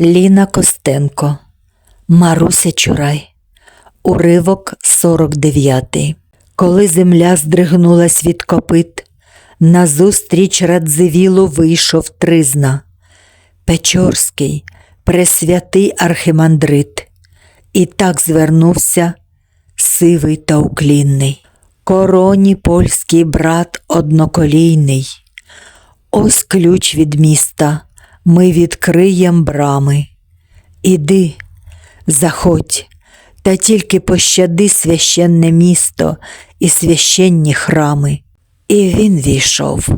Ліна Костенко, Маруся Чурай, уривок 49. Коли земля здригнулась від копит, назустріч Радзивілу вийшов тризна, Печорський, пресвятий архимандрит, і так звернувся сивий та уклінний. Короні польський брат одноколійний. Ось ключ від міста, ми відкриєм брами. Іди, заходь, та тільки пощади священне місто і священні храми. І він війшов,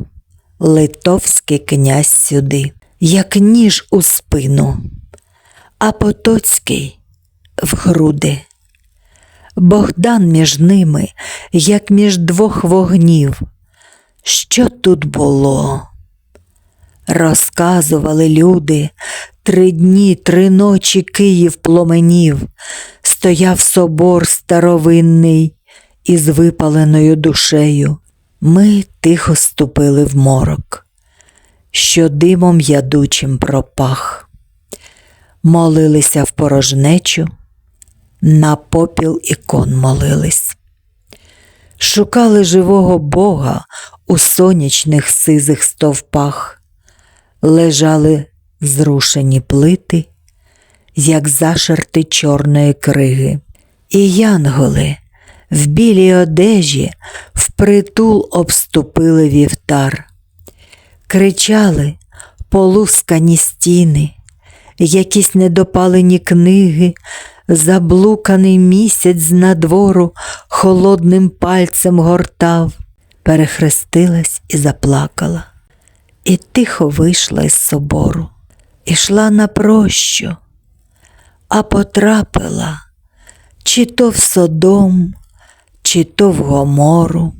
литовський князь сюди, як ніж у спину, а Потоцький в груди. Богдан між ними, як між двох вогнів. Що тут було? Розказували люди, три дні, три ночі Київ пломенів, стояв собор старовинний із випаленою душею. Ми тихо ступили в морок, що димом ядучим пропах, молилися в порожнечу, на попіл ікон молились. Шукали живого Бога у сонячних сизих стовпах, лежали зрушені плити, як зашерти чорної криги, і янголи в білій одежі впритул обступили вівтар, кричали полускані стіни, якісь недопалені книги, заблуканий місяць з надвору холодним пальцем гортав, перехрестилась і заплакала, і тихо вийшла із собору, ішла на прощу, а потрапила чи то в Содом, чи то в Гомору.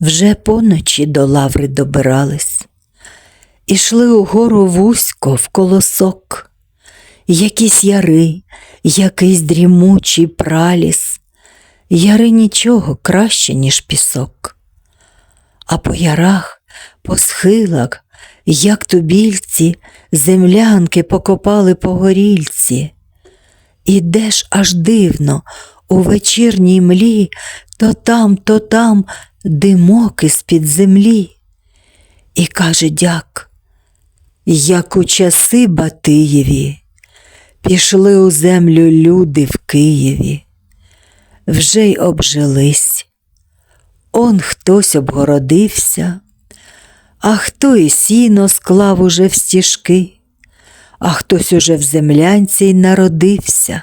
Вже поночі до лаври добирались, ішли угору вузько в колосок, якісь яри, якийсь дрімучий праліс, яри нічого краще, ніж пісок. А по ярах, по схилах, як тубільці, землянки покопали по горільці. Ідеш аж дивно, у вечірній млі, то там, то там димок із-під землі. І каже дяк, як у часи Батиєві, пішли у землю люди в Києві, вже й обжились. Он хтось обгородився, а хто і сіно склав уже в стіжки, а хтось уже в землянці й народився,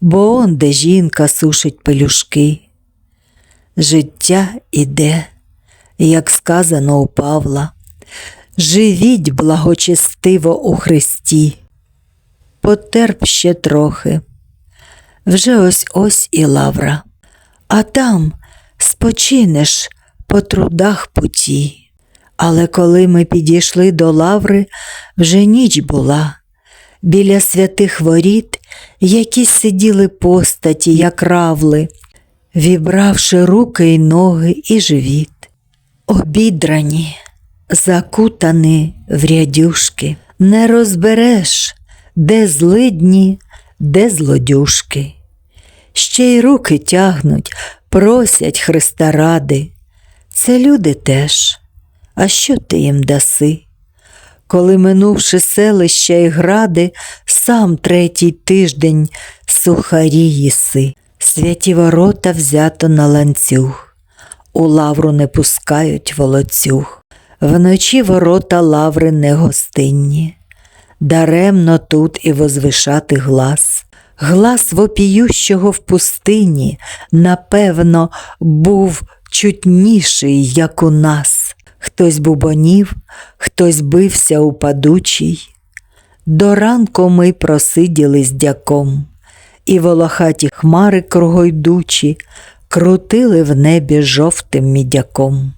бо он де жінка сушить пелюшки. Життя іде, як сказано у Павла, живіть благочестиво у Христі. Потерп ще трохи, вже ось ось і лавра, а там спочинеш по трудах путі. Але коли ми підійшли до лаври, вже ніч була. Біля святих воріт якісь сиділи постаті, як равли, вібравши руки й ноги і живіт. Обідрані, закутані в рядюшки, не розбереш, де злидні, де злодюшки. Ще й руки тягнуть, просять Христа ради. Це люди теж, а що ти їм даси? Коли, минувши селища й гради, сам третій тиждень сухарі їси, святі ворота взято на ланцюг, у лавру не пускають волоцюг, вночі ворота лаври не гостинні, даремно тут і возвишати глас. Глас вопіющого в пустині, напевно, був чутніший, як у нас. Хтось бубонів, хтось бився у падучій. До ранку ми просиділи з дяком, і волохаті хмари кругойдучі крутили в небі жовтим мідяком.